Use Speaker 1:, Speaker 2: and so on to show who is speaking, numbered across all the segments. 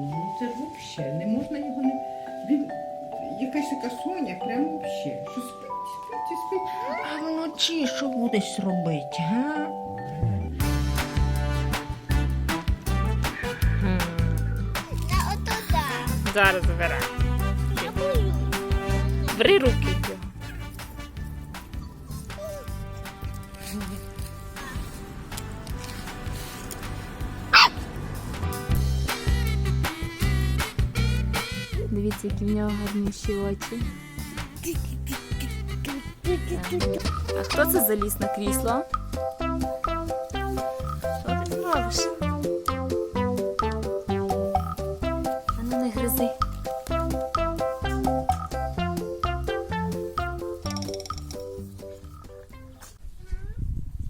Speaker 1: Ну це ж взагалі, не можна його не... Він якась така соня, прям взагалі. Що спить, спить, спить.
Speaker 2: А вночі що будеш робити, га?
Speaker 3: Зараз забирай. Бри боюсь. Бери руки. Дивіться, які в нього гарніші очі. А хто це заліз на крісло? Що ти робиш? А ну не гризи.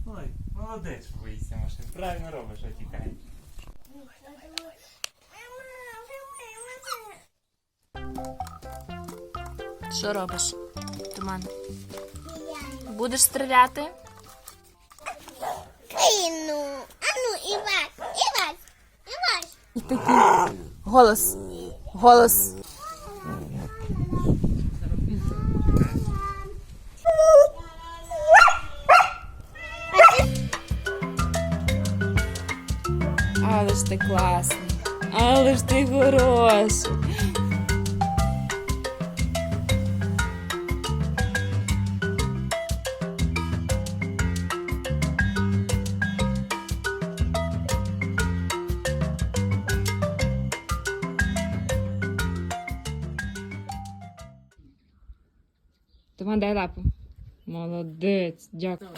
Speaker 4: Ой, молодець, що боїшся машин. Правильно робиш, що
Speaker 3: Що робиш? Туман. Будеш стріляти?
Speaker 5: Кину. А ну, Івас, Івас, Івас.
Speaker 3: І такий голос. Голос. Але ж ти класний. Але ж ти хороший. Туман, дай лапу. Молодець, дякую.